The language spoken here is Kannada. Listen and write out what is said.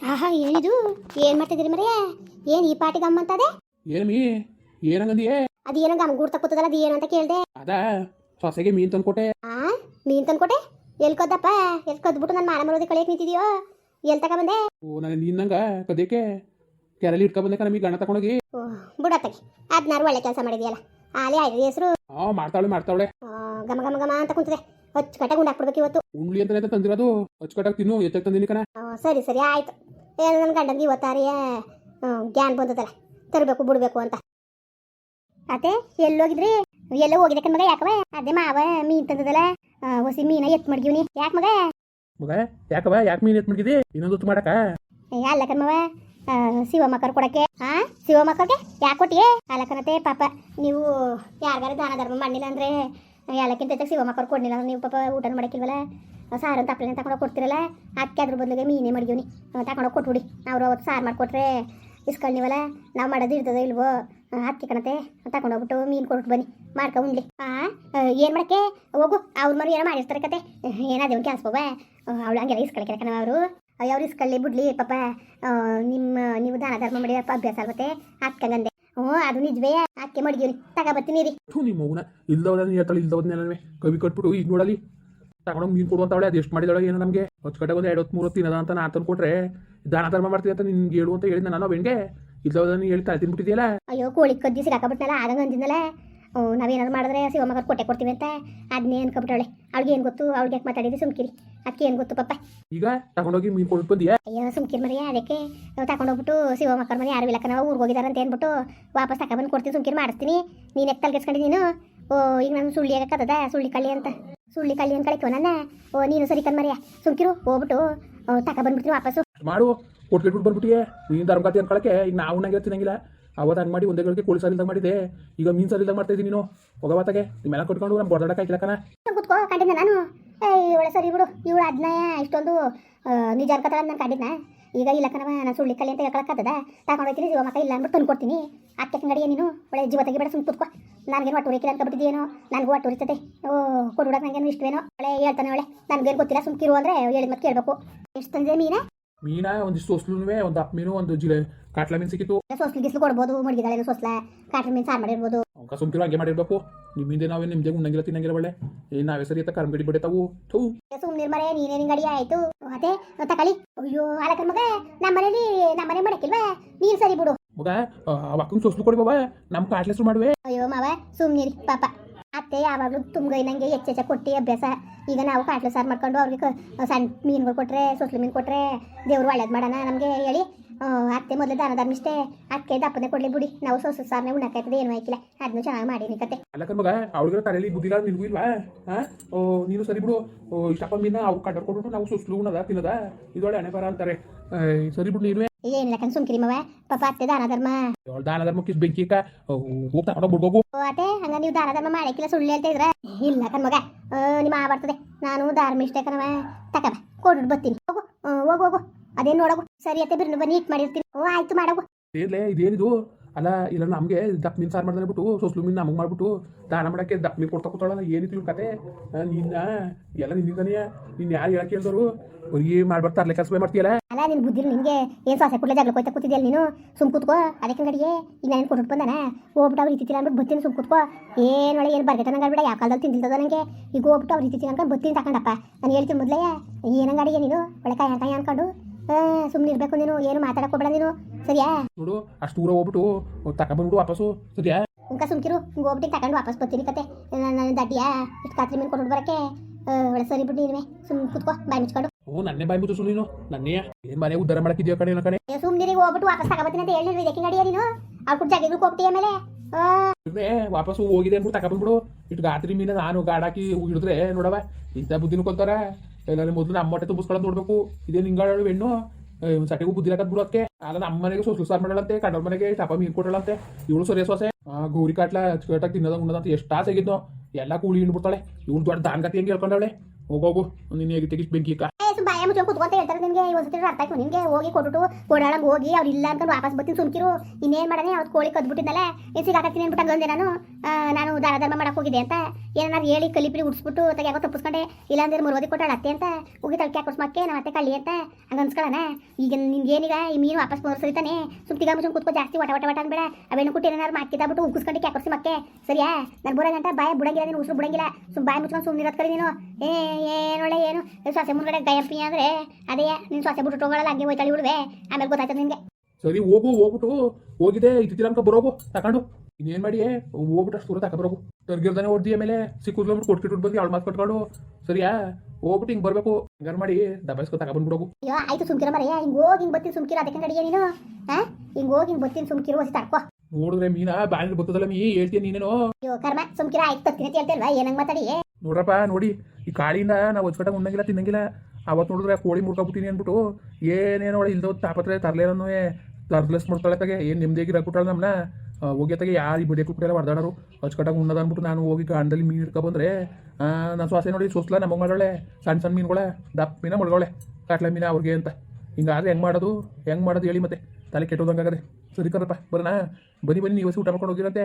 ಆಹಾ ಏನಿದು ಏನ್ ಮಾಡ್ತಿದ್ದೀರಿ ಮರಿಯ? ಏನ್ ಈ ಪಾಟಿ ಗಮ್ ಅಂತದೆ ಏನಮ್ಮಿ ಏನಂಗಂದಿಯೇ? ಅದು ಏನೋ ಗಮ್ ಗೂಡ್ತಾ ಕೂತದಲ್ಲ ಅದು ಏನು ಅಂತ ಕೇಳ್ದೆ. ಅದ ಸೊಸೆಗೆ ಮೀನ್ ತಂದ್ಕೊಟ್ಟೆ. ಆ ಮೀನ್ ತಂದ್ಕೊಟ್ಟೆ? ಎಲ್ ಕದ್ದಪ್ಪ? ಎಲ್ ಕದ್ಬಿಟ್ಟು ನನ್ನ ಮಾನ ಮರೋದಿ ಕಳಿಯಕ್ ನಿಂತಿದ್ಯೋ? ಎಲ್ ತಕ ಬಂದೆ? ಓ ನಾನು ನಿನ್ನಂಗ ಕದಕ್ಕೆ ಕೆರೆಲಿ ಇಟ್ಕೊ ಬಂದೆ ನಮಗೆ ಗಣ ತಗೊಂಡೋಗಿ. ಓ ಬುಡತ್ತಗೆ ಅದ್ನಾರು ಒಳ್ಳೆ ಕೆಲಸ ಮಾಡಿದ್ಯಲ್ಲ. ಆಲೆ ಆಯ್ತು ಹೆಸರು. ಹಾ ಮಾಡ್ತಾವಳೆ ಮಾಡ್ತಾವಳೆ. ಗಮ ಗಮ ಗಮ ಅಂತ ಕುಂತದೆ. ಹೊಚ್ಚ ಕಟ್ಟ ಗುಂಡಾಕ್ಬಿಡ್ಬೇಕು ಇವತ್ತು. ಅಂತ ಅಂತಾನೆ ತಂದಿರೋದು? ಅಚ್ಚುಕಟ್ಟಾಗಿ ತಿನ್ನು ಎತ್ತಾಗ ತಂದಿನಿ ಕಣ. ಆ, ಸರಿ ಸರಿ ಆಯ್ತು. ಏನು ನನ್ನ ಗಂಡಂಗೆ ಇವತ್ತಾರಿಯ ಗ್ಯಾನ್ ಬಂದದಲ್ಲ ತರಬೇಕು ಬಿಡ್ಬೇಕು ಅಂತ. ಅತ್ತೆ ಎಲ್ಲೋಗಿದ್ರಿ ಎಲ್ಲೋ ಹೋಗಿದೆ ಕಣ್ ಮಗ ಯಾಕವ ಅದೇ ಮಾವ ಮೀನ್ ತಂದದಲ್ಲ. ಆ, ಹೊಸಿ ಮೀನ ಎತ್ ಮಡ್ಗಿವ್ನಿ. ಯಾಕೆ ಮಗ? ಮಗ ಯಾಕವ ಯಾಕೆ ಮೀನ್ ಎತ್ ಮಡಗಿದಿ? ಇನ್ನೊಂದು ಹೊತ್ತು ಮಾಡಕ. ಏ, ಅಲ್ಲ ಕಣ್ಮವ ಶಿವಮ್ಮ ಕರ್ ಕೊಡಕ್ಕೆ. ಹಾ ಶಿವಮ್ಮ ಕರ್ಗೆ ಯಾಕೆ ಕೊಟ್ಟಿಯೇ? ಅಲ್ಲ ಕಣತೆ ಪಾಪ ನೀವು ಯಾರಿಗಾರ ದಾನ ಧರ್ಮ ಮಾಡಿಲ್ಲ ಅಂದ್ರೆ ಎಲ್ಲಕ್ಕಿಂತ ಹೆಚ್ಚಾಗಿ ಶಿವಮ್ಮ ಕರ್ ಕೊಡ್ಲಿಲ್ಲ ನೀವು ಪಾಪ ಊಟ ಮಾಡಕ್ಕಿಲ್ವಲ್ಲ? ಸಾರು ಅಂತ ತಪ್ಪಲೆ ತಗೊಂಡೋಗಿ ಕೊಡ್ತಿರಲ್ಲ? ಅದಕ್ಕೆ ಅದ್ರ ಬದಲಿಗೆ ಮೀನೇ ಮಡ್ಗಿವ್ನಿ ತಗೊಂಡೋಗಿ ಕೊಟ್ಬಿಡಿ. ಅವ್ರು ಅವತ್ತು ಸಾರು ಮಾಡಿಕೊಟ್ರೆ ಇಸ್ಕೊಳ್ಳಿವಲ್ಲ ನಾವು ಮಾಡೋದು ಇರ್ತದೋ ಇಲ್ವೋ? ಹತ್ತಿ ಕಣತೆ, ತಗೊಂಡೋಗ್ಬಿಟ್ಟು ಮೀನು ಕೊಟ್ಟು ಬನ್ನಿ. ಮಾಡ್ಕೊ ಉಂಡ್ಲಿ. ಆ ಏನು ಮಾಡಕ್ಕೆ? ಹೋಗು, ಅವ್ರ ಮರು ಏನೋ ಮಾಡಿರ್ತಾರೆ ಕತೆ. ಏನಾದೇವ್ ಕೆಲಸ ಹೋಗ ಅವಳು ಹಂಗೆಲ್ಲ ಇಸ್ಕೊಳಕ್ಕೆ ಕಣ ಅವರು? ಅವ್ರು ಇಸ್ಕೊಳ್ಳಿ ಬಿಡ್ಲಿ ಪಾಪ. ನಿಮ್ಮ, ನೀವು ದಾನ ಧರ್ಮ ಮಾಡಿ ಅಭ್ಯಾಸ ಆಗುತ್ತೆ ಅಕ್ಕಂಗಂದೆ ಹ್ಞೂ ಅದು ನಿಜವೇ. ಅಕ್ಕೆ ತಗ ಬರ್ತೀನಿ ರೀ. ಥೂ ನಿಮ್ಮ ಮಗುನ. ಇಲ್ದವದ ಹೇಳ್ತಾಳೆ ಇಲ್ದವದ್ನೆಲ್ಲವೇ ಕವಿ ಕಟ್ಬಿಟ್ಟು ಈಗ ನೋಡಲಿ. ತಗೊಂಡೋಗಿ ಮೀನು ಕೊಡುವಂತಾವಳೆ ಅದು ಎಷ್ಟು ಮಾಡಿದಾಳೆ ಏನೋ ನಮಗೆ. ಕಡೆ ಒಂದು ಎರಡು ಹೊತ್ತು ಮೂರು ಹೊತ್ತು ತಿನ್ನದ ಅಂತ ನಾನು ತಂದು ಕೊಟ್ರೆ ದಾನ ಧರ್ಮ ಮಾಡ್ತೀನಿ ಅಂತ ನಿನ್ಗೆ ಹೇಳು ಅಂತ ಹೇಳಿದ್ನ ನಾನು ಬೆಣ್ಗೆ ಇಲ್ದವದನ್ನ ಹೇಳಿ ತಾಳಿ ತಿನ್ಬಿಟ್ಟಿದೆಯಲ್ಲ. ಅಯ್ಯೋ ಕೋಳಿ ಕದ್ದಿ ಸಿಗಾಕಬಿಟ್ನಲ್ಲ ಆಗಂಗ ಅಂದಿದ್ನಲ್ಲ. ನಾವೇನಾದ್ರು ಮಾಡಿದ್ರೆ ಶಿವಮೊಗ್ಗ ಕೊಟ್ಟೆ ಕೊಡ್ತೀವಿ ಅಂತ. ಅದನ್ನೇ ಅನ್ಕೊಬಿಟ್ಟವಳೆ ಅವ್ಳಿಗೆ ಏನು ಗೊತ್ತು ಅವ್ಳಿಗೆ ಯಾಕೆ ಮಾತಾಡಿದ್ರೆ ಸುಮ್ಕಿರಿ. ಅದಕ್ಕೆ ಏನು ಗೊತ್ತು ಪಪ್ಪ? ಈಗ ತಗೊಂಡೋಗಿ ಮೀನು ಕೊಟ್ಟು ಬಂದಿಯಾ? ಅಯ್ಯೋ ಸುಮ್ಕಿರ್ ಮರಿಯ ಅದಕ್ಕೆ ನಾವು ಶಿವ ಮಕ್ಕಳ ಮನೆ ಯಾರು ಇಲ್ಲಕ್ಕ ನಾವು ಊರಿಗೆ ಹೋಗಿದಾರೆ ಅಂತ ಏನ್ಬಿಟ್ಟು ವಾಪಸ್ ತಗೊಬಂದು ಕೊಡ್ತೀನಿ ಸುಮ್ಕಿರ್ ಮಾಡಿಸ್ತೀನಿ. ನೀನು ಎತ್ತಲ್ ಕೆಸ್ಕೊಂಡು ನೀನು. ಓ ಈಗ ನಾನು ಸುಳ್ಳಿ ಆಗಕ್ಕದ ಸುಳ್ಳಿ ಕಳ್ಳಿ ಅಂತ. ಸುಳ್ಳಿ ಕಳ್ಳಿ ಅಂತ ಕಳಿಕೋ ನನ್ನ. ಓ ನೀನು ಸರಿ ಕಣ್ ಮರಿಯ. ಸುಮ್ಕಿರು ಹೋಗ್ಬಿಟ್ಟು ತಗೊಬಂದ್ಬಿಡ್ತೀನಿ ವಾಪಸ್ ಮಾಡು. ಕೊಟ್ಬಿಟ್ಟು ಬಂದ್ಬಿಟ್ಟಿಯೇ. ನೀನು ಧರ್ಮಕತೆ ಅನ್ಕೊಳಕ್ಕೆ ಈಗ ನಾವು ನಂಗೆ ತಿನ್ನಂಗಿಲ್ಲ ಅವತ್ತು ಹಂಗೆ ಮಾಡಿ ಒಂದೇ ಗಳಿಗೆ ಕೋಳಿ ಸಾಲಿಲ್ದಾಗ ಮಾಡಿದೆ ಈಗ ಮೀನ್ ಸಾಲಿಲ್ದಾಗ ಮಾಡ್ತಾ ಇದ್ದೀನಿ ನೀನು. ಹೋಗವಾತಾಗೆ ನಿಮ್ಮೆಲ್ಲ ಕಟ್ಕೊಂಡು ನಮ್ಮ ಕೈ ಆಯ್ತಿಲ್ಲ ಕಣ. ಕುತ್ಕೋ ಕಂಡಿದ್ದ ನಾನು. ಇವಳೆ ಸರಿ ಬಿಡು. ಇವಳು ಅದನ್ನ ಇಷ್ಟೊಂದು ನಿಜ ಅನ್ಕತ್ತಾಳ ನಾನು ಕಾಡಿದ್ನ ಈಗ ಇಲ್ಲ ಕಣವ ನಾನು ಸುಳ್ಳಿ ಕಲಿ ಅಂತ ಹೇಳ್ಕೊಳಕ್ಕದ ತಗೊಂಡು ಹೋಗ್ತೀನಿ ಜೀವ ಮಕ್ಕ ಇಲ್ಲ ಅಂದ್ಬಿಟ್ಟು ತಂದು ಕೊಡ್ತೀನಿ. ಅದಕ್ಕೆ ಕಂಗಡಿಯ ನೀನು. ಒಳ್ಳೆ ಜೀವ ತೆಗಿಬೇಡ ಸುಮ್ಮನೆ ಕುತ್ಕೋ. ನನಗೇನು ಒಟ್ಟು ಉರಿಕಿಲ್ಲ ಅನ್ಕೊಬಿಟ್ಟಿದ್ದೇನೋ ನನಗೂ ಒಟ್ಟು ಉರಿತದೆ. ಓ ಕೊಡುಡಕ್ಕೆ ನನಗೇನು ಇಷ್ಟವೇನೋ? ಒಳ್ಳೆ ಹೇಳ್ತಾನೆ ಒಳ್ಳೆ ನನಗೇನು ಗೊತ್ತಿಲ್ಲ ಸುಮ್ಕಿರು ಅಂದರೆ ಹೇಳಿದ ಮತ್ತೆ ಕೇಳಬೇಕು. ಎಷ್ಟು ತಂದೆ ಮೀನ? ಮೀನ ಒಂದಿಷ್ಟು ಸೋಸ್ಲುನುವೆ ಒಂದು ಅಪ್ಪ ಮೀನು ಒಂದು ಜಿಲೆ ಕಾಟ್ಲ ಮೀನು ಸಿಕ್ಕಿತ್ತು. ಸೊಸ್ಲು ಗಿಸ್ಲು ಕೊಡ್ಬೋದು ಮುಡಿಗಿದಾಳೆ ಸೊಸ್ಲ. ಕಾಟ್ಲ ಮೀನು ಸಾರು ಮಾಡಿರ್ಬೋದು. ಅವಕ ಸುಮ್ಕಿರೋ ಹಂಗೆ ಮಾಡಿರ್ಬೇಕು. ನಿಮ್ಮಿಂದ ನಾವೇ ನಿಮ್ದೆ ಉಣ್ಣಂಗಿಲ್ಲ ತಿನ್ನಂಗಿಲ್ಲ ಒಳ್ಳೆ. ಏ ನಾವೇ ಸರಿ ಅಂತ ಕರ್ಮಗಡಿ ಬಿಡತಾವು. ಥೂ. ಸುಮ್ಮನೆ ಮರೆ ನೀನೇ ನಿಂಗಡಿ ಆಯ್ತು. ಅದೇ ತಕಳಿ. ಅಯ್ಯೋ ಅಲಕ ಮಗ ನಮ್ಮ ಮನೇಲಿ ನಮ್ಮ ಮನೆ ಮಾಡಕ್ಕಿಲ್ವಾ ನೀನು ಸರಿ ಬಿಡು. ಮಗ ಅವಕ್ಕಂಗೆ ಸೋಸ್ಲು ಕೊಡಿ ಬಾಬಾ. ನಮ್ಮ ಕಾಟ್ಲೆ ಹೆಸರು ಮಾಡುವೆ. ಅಯ್ಯೋ ಮಾವ ಸುಮ್ಮನಿರಿ ಪಾಪ. ಅತ್ತೆ ಯಾವಾಗಲೂ ತುಂಗೈ ನಂಗೆ ಹೆಚ್ಚೆಚ್ಚ ಕೊಟ್ಟು ಅಭ್ಯಾಸ. ಈಗ ನಾವು ಕಾಟ್ಲೆ ಸಾರು ಮಾಡ್ಕೊಂಡು ಅವ್ರಿಗೆ ಸಣ್ಣ ಮೀನುಗಳು ಕೊಟ್ರೆ ಸೊಸ್ಲು ಮೀನು ಕೊಟ್ರೆ ದೇವ್ರು ಒಳ್ಳೇದು ಮಾಡೋಣ ನಮಗೆ ಹೇಳಿ. ಅತ್ತೆ ಮೊದಲು ದಾನ ಧರ್ಮಿಷ್ಟೇ ಅಕ್ಕೆ ದಪ್ಪನೆ ಕೊಡ್ಲಿ ಬಿಡಿ. ನಾವು ಸೊಸು ಸಾರನೇ ಉಣ್ಣಕ್ಕಾಯ್ತದೆ ಏನು ಆಯ್ಕಿಲ್ಲ. ಅದನ್ನು ಚೆನ್ನಾಗಿ ಮಾಡೀನಿ ಕತೆ ಅಲ್ಲ ಕಣ್ ಮಗ ಅವ್ಳಿಗೆ ತಲೆಯಲ್ಲಿ ಬುದ್ಧಿಲ್ಲ ನಿಲ್ಗೂ ಇಲ್ವಾ? ಹಾ ಓ ನೀನು ಸರಿ ಬಿಡು. ಓ ಇಷ್ಟಪ್ಪ ಮೀನ ಅವ್ರು ಕಡ್ಡರ್ ಕೊಟ್ಬಿಟ್ಟು ನಾವು ಸುಸ್ಲು ಉಣ್ಣದ ತಿನ್ನದ? ಇದೊಳ್ಳೆ ಹಣೆ ಬರ ಅಂತಾರೆ. ಸರಿ ಬಿಡು ನೀನು ಏನಿಲ್ಲ ಕಣ್ ಸುಮ್ಕಿರಿ ಮವ. ಪಾಪ ಅತ್ತೆ ದಾನ ಧರ್ಮ. ದಾನ ಧರ್ಮಕ್ಕೆ ಬೆಂಕಿ ಹೋಗ್ತಾ ಹೋಗಿ. ಓ ಅತ್ತೆ ಹಂಗ ನೀವು ದಾನ ಧರ್ಮ ಮಾಡಕ್ಕಿಲ್ಲ ಸುಳ್ಳು ಹೇಳ್ತಾ ಇದ್ರ? ಇಲ್ಲ ಕಣ್ಮಗ. ಮಗ ನಿಮ್ಮ ಆ ಬರ್ತದೆ. ನಾನು ಧಾರ್ಮಿಷ್ಠ ಕಣವ ತಕಬ ಕೊಡ್ಬಿಟ್ಟು ಬರ್ತೀನಿ. ಹೋಗು ಹೋಗು ಹೋಗು. ಅದೇನು ನೋಡಗು? ಸರಿ ಅತ್ತೆ ಬಿರ್ನು ಬನ್ನಿ ಇಟ್ ಮಾಡಿರ್ತೀನಿ. ಓ ಆಯ್ತು ಮಾಡಗು. ಏನ್ಲೇ ಇದೇನಿದು ಅಲ್ಲ ಇಲ್ಲ ನಮಗೆ ದಪ್ಪ ಮೀನು ಸಾರು ಮಾಡ್ದೆ ಬಿಟ್ಟು ಸೊಸ್ಲು ಮೀನು ನಮಗೆ ಮಾಡ್ಬಿಟ್ಟು ದಾನ ಮಾಡಕ್ಕೆ ದಪ್ಪ ಮೀನು ಕೊಡ್ತಾ ಕೂತಾಳಲ್ಲ ಏನಿತ್ತು ಕತೆ? ನಿನ್ನ ಎಲ್ಲ ನಿನ್ನಿಂದನೇ ನಿನ್ನ ಯಾರು ಹೇಳಕ್ಕೆ ಹೇಳ್ದವರು ಅವ್ರಿಗೆ ಮಾಡ್ಬಾರ್ದು ತರ್ಲೆ ಕೆಲಸ ಮಾಡ್ತೀಯಲ್ಲ? ಅಲ್ಲ ನಿನ್ ಬುದ್ಧಿ ನಿಂಗೆ ಏನ್ ಸಾಸೆ ಕೊಡ್ಲೇ ಜಗಳ ಕೊಯ್ತಾ ಕೂತಿದ್ಯಲ್ಲ ನೀನು? ಸುಮ್ ಕೂತ್ಕೋ ಅದಕ್ಕೆ ಗಡಿಗೆ ಈಗ ನಾನು ಕೊಟ್ಟು ಬಂದಾನ? ಹೋಗ್ಬಿಟ್ಟು ಅವ್ರು ಇತ್ತಿತ್ತಿಲ್ಲ ಅಂದ್ಬಿಟ್ಟು ಬತ್ತಿನ ಸುಮ್ ಕೂತ್ಕೋ. ಏನು ಒಳ್ಳೆ ಏನು ಬರ್ಗಟ್ಟ ನಂಗೆ ಬಿಡ ಯಾವ ಕಾಲದಲ್ಲಿ ತಿಂದಿಲ್ತದ ನನಗೆ ಈಗ ಹೋಗ್ಬಿಟ್ಟು ಅವ್ರು ಇತ್ತಿತ್ತಿಲ್ಲ ಅನ್ಕೊಂಡು ಬತ್ತಿನ ತಗೊಂಡಪ್ಪ ನಾನು ಹೇಳ್ತೀನಿ ಮೊದಲೇ ಏನಂಗಡಿಗೆ ನೀನು? ಒಳ್ಳೆ ಕಾಯ ಕಾಯ ಅನ್ಕೊಂಡು. ಸುಮ್ಮನೆ ಇರ್ಬೇಕು ನೀನು. ಏನು ಮಾತಾಡಕ್ ಹೋಗ್ಬೇಡ ನೀನು. ಸರಿಯಾ? ನೋಡು ಅಷ್ಟು ದೂರ ಹೋಗ್ಬಿಟ್ಟು ತಗೊಂಡ್ಬಿಟ್ಟು ವಾಪಸ್ಸು. ಸರಿಯಾ? ಉಂಕ ಸುಮ್ಕಿರು. ಹಿಂಗೆ ಹೋಗ್ಬಿಟ್ಟು ತಗೊಂಡು ವಾಪಸ್ ಬರ್ತೀನಿ ಕತೆ. ನನ್ನ ದಡ್ಡಿಯಾ? ಇಷ್ಟು ಕಾತ್ರಿ ಮೇಲೆ ಕೊಟ್ಟು ಬರಕ್ಕೆ. ಸರಿ ಬಿಟ್ಟು ನೀನುವೆ. ಸುಮ್ ಕುತ್ಕೋ ಬಾಯ್ ಮುಚ್ಕೊಂಡು. ಓ ನನ್ನೇ ಬಾಯ್ ಮುಚ್ಚು ನೀನು. ನನ್ನೇ. ಏನು ಮನೆ ಉದ್ದಾರ ಮಾಡಕ್ಕಿದ್ಯೋ ಕಡೆ ಕಡೆ ಸುಮ್ಮನೆ ಹೋಗ್ಬಿಟ್ಟು ವಾಪಸ್ ತಗೋಬತ್ತೀನಿ ಅಂತ ಹೇಳಿದ್ವಿ ಇದಕ್ಕೆ ನಡಿಯ ನೀನು? ಅವ್ರು ಕೂಡ ಜಾಗಿದ್ರು ಹೋಗ್ತೀಯ ಮೇಲೆ? ವಾಪಸ್ ಹೋಗಿದೆ ಅಂದ್ಬಿಟ್ಟು ತಗೊಂಡ್ಬಿಡು ಇಟ್ಟು ಗಾತ್ರಿ ಮೀನ ನಾನು ಗಾಡಾಕಿ ಹಿಡಿದ್ರೆ ನೋಡವ ಇಂಥ ಬುದ್ಧಿನೂ ಕೊಲ್ತಾರ ಎಲ್ಲರೂ ಮೊದಲು ನಮ್ಮ ಹೊಟ್ಟೆ ತುಂಬಿಸ್ಕೊಳ್ಳೋದು ನೋಡ್ಬೇಕು. ಇದೇ ನಿಂಗಾಳು ಹೆಣ್ಣು. ಒಂದು ಸಟಿಗೂ ಬುದ್ಧಿ ಹಾಕದ್ ಬಿಡು ಅದಕ್ಕೆ ಅಲ್ಲ ನಮ್ಮ ಮನೆಗೆ ಸೊಸು ಸಾರು ಮಾಡಲಂತೆ ಕಂಡೋರ್ ಮನೆಗೆ ಟಪ ಮೀನು ಕೊಟ್ಟಳಂತೆ ಇವಳು ಸೊರೆ ಸೊಸೆ. ಗೌರಿ ಕಾಟ್ಲ ಅಚ್ಚುಕಟ್ಟಾಗಿ ತಿನ್ನದ, ಉಣ್ಣದ ಅಂತ ಎಷ್ಟು ಆಸೆ ಆಗಿದ್ನೋ. ಎಲ್ಲ ಕೂಳಿ ಹಿಂಡ್ಬಿಡ್ತಾಳೆ. ಇವಳು ದೊಡ್ಡ ದಾನ್ಗತಿ ಹೆಂಗೆ ಹೇಳ್ಕೊಂಡವಳೆ? ಹೋಗೋಗು ನೀನು ಹೇಗೆ ತೆಗಿಸ್ ಬೆಂಕಿ ಮುಚ್ಕೊಂಡು ಕುತ್ಕೊಂತ ಹೇಳ್ತಾರೆ ನಿಮಗೆ ಒಂದ್ಸತಿ ಅರ್ಥ ಆಯ್ತು ನಿಮಗೆ ಹೋಗಿ ಕೊಟ್ಟು ಓಡಾಡಂಗೆ ಹೋಗಿ ಅವ್ರು ಇಲ್ಲ ಅಂತ ವಾಪಸ್ ಬರ್ತೀನಿ ಸುಮ್ಕಿರು. ಇನ್ನೇನು ಮಾಡನೆ ಅವತ್ತು ಕೋಳಿ ಕದ್ಬಿಟ್ಟಿದ್ದಲ್ಲ ಏನು ಸಿಗಾಕತ್ತೀನಿ ಅನ್ಬಿಟ್ಟು ಹಂಗಂದೆ ನಾನು. ನಾನು ದಾರ ಧರ್ಮ ಮಾಡಕ್ಕೆ ಹೋಗಿದ್ದೆ ಅಂತ. ಏನಾರು ಹೇಳಿ ಕಲಿಪಿಲಿ ಉಡ್ಸ್ಬಿಟ್ಟು ತಗ ಯಾಕೋ ತಪ್ಪಿಸ್ಕೊಂಡೆ ಇಲ್ಲಾಂದ್ರೆ ಮುರುವದಿ ಕೊಟ್ಟಾಳ ಅತ್ತೆ ಅಂತ. ಹೋಗಿ ತಳ್ಕೆ ಹಾಕೊಸ್ಮಕ್ಕೆ ನಮ್ಮ ಅತ್ತೆ ಕಳ್ಳಿ ಅಂತ. ಹಂಗೆ ಅನ್ಸ್ಕೊಳ್ಳೋಣ ಈಗ ನಿಮ್ಗೆ ಏನೀಗ ಈ ಮೀನು ವಾಪಸ್ ಬಂದ್ರೆ ಸರಿತಾನೆ. ಸುಮ್ತಿಗ ಮುಚ್ಕೊಂಡು ಕುತ್ಕೋ ಜಾಸ್ತಿ ವಟ ವಟ ವಟ ಅನ್ಬೇಡ. ಅವೇನು ಕುಟ್ಟಿ ಏನಾರು ಮಾಕಿದಾಬಿಟ್ಟು ಉಗ್ಗಿಸ್ಕೊಂಡು ಕ್ಯಾಕೊರ್ಸಿ ಮಕ್ಕೆ ಸರಿಯಾ? ನಾನು ಬರೋ ಗಂಟ ಬಾಯ ಬುಡಂಗಿಲ್ಲ ನೀನು, ಉಸಿರು ಬುಡಂಗಿಲ್ಲ. ಸುಮ್ ಬಾಯಿ ಮುಚ್ಕೊಂಡು ಸುಮ್ಮನೆ ಇರೋದ್ ನೀನು. ಏನೊಳ್ಳೆ ಏನು ಸೊಸೆ ಮುಂದ್ಗಡೆ ಗಯಪ್ಪಿ ಅಂದ್ರೆ ಅದೇ ನಿನ್ ಸೊಸೆ ಬಿಟ್ಟು ಹೋಗಲ್ಲ ಹಂಗೆ ಹೋಯ್ತಾಳಿ ಬಿಡುವೆ ಆಮೇಲೆ ಗೊತ್ತಾಯ್ತದೆ ನಿಮ್ಗೆ ಸರಿ ಹೋಗು ಹೋಗ್ಬಿಟ್ಟು ಹೋಗಿದೆ. ಇದು ಅನ್ಕೊ ಬರೋಗು ತಕೊಂಡು. ಇನ್ನೇನ್ ಮಾಡಿ ಹೋಗ್ಬಿಟ್ಟು ಅಷ್ಟು ದೂರ ತಕ ಬರೋಗು. ತರ್ಗಿರ್ದಾನೆ ಹೊಡ್ದಿ ಆಮೇಲೆ ಸಿಕ್ಕುದ್ಬಿಟ್ಟು ಕೊಟ್ಕಿಟ್ಟು ಬಂದು ಅವಳು ಮಾತು ಕಟ್ಕೊಂಡು ಸರಿಯಾ? ಹೋಗ್ಬಿಟ್ಟು ಹಿಂಗೆ ಬರಬೇಕು. ಹಿಂಗಾರು ಮಾಡಿ ದಬಾಯಿಸ್ಕೊ ತಗೊಬಂದ್ಬಿಡೋಗು ಅಯ್ಯೋ ಆಯ್ತು ಸುಮ್ಕಿರ ಮರೆಯ ಹಿಂಗೆ ಹೋಗಿ ಹಿಂಗೆ ಬತ್ತಿ ಸುಮ್ಕಿರ. ಅದಕ್ಕೆ ನಡಿಯ ನೀನು? ಹಾ ಹಿಂಗೆ ಹೋಗಿ ಹಿಂಗೆ ಬತ್ತೀನಿ ಸುಮ್ಕಿರು ಹೊಸಿ ತಡ್ಕೋ. ನೋಡಿದ್ರೆ ಮೀನಾ ಬ್ಯಾಂಡ್ ಬರ್ತದಲ್ಲ ಮೀ? ಹೇಳ್ತೀನಿ ನೀನೇನು? ಅಯ್ಯೋ ಕರ್ಮ. ಸುಮ್ಕಿರ ಆಯ್ತು ತತ್ತಿನ ಅಂತ ಹೇಳ್ತಿಲ್ವಾ? ಏನಂಗೆ ಮಾತಾಡಿ? ನೋಡ್ರಪ್ಪ ನೋಡಿ. ಈ ಕಾಳಿಂದ ನಾವು ಹೊಚ್ಕಟ್ಟಾಗ ಉಣ್ಣಂಗಿಲ್ಲ ತಿನ್ನಂಗಿಲ್ಲ. ಅವತ್ತು ನೋಡಿದ್ರೆ ಕೋಳಿ ಮುಡ್ಕೊಬಿಟ್ಟಿನಿ ಅಂದ್ಬಿಟ್ಟು, ಏನೇನೋ ಒಳ್ಳೆ ಇಲ್ದೋ ತಾಪತ್ರೆ ತರ್ಲೇನೋ ತರ್ಲೆಸ್ ಮಾಡ್ತಾಳೆ ತಗೆ ಏನು ನೆಮ್ಮದಿಯಾಗಿ ಹಾಕ್ಬಿಟ್ಟಾಳ ನಮ್ಮನ್ನ ಹೋಗ್ಯತ್ತಾಗೆ ಯಾರು ಈ ಬಿಡಿಯಕ್ಕೆ ಕುಟ್ಟೆಲ್ಲ ಹೊಡೆದಾಡೋರು ಅಚ್ಚುಕಟ್ಟಾಗಿ ಉಣ್ಣದ ಅಂದ್ಬಿಟ್ಟು ನಾನು ಹೋಗಿ ಗಾಂಡಲ್ಲಿ ಮೀನು ಹಿಡ್ಕೊಬಂದ್ರೆ ನಾನು ಸ್ವಾಸೆ ನೋಡಿ ಸೋಸ್ಲ ನಮ್ಮ ಮಾಡೋಳೆ ಸಣ್ಣ ಸಣ್ಣ ಮೀನುಗಳೇ, ದಪ್ಪ ಮೀನ ಮುಳುಗೋಳೆ, ಕಾಟ್ಲೆ ಮೀನ ಅವ್ರಿಗೆ ಅಂತ. ಹಿಂಗಾದ್ರೆ ಹೆಂಗೆ ಮಾಡೋದು? ಹೆಂಗೆ ಮಾಡೋದು ಹೇಳಿ ಮತ್ತೆ. ತಲೆ ಕೆಟ್ಟೋದಂಗಾಗದೆ. ಸರಿ ಕರಪ್ಪ ಬರೋಣ. ಬನ್ನಿ ಬನ್ನಿ, ನೀವು ಊಟ ಮಾಡ್ಕೊಂಡು ಹೋಗಿರಂತೆ.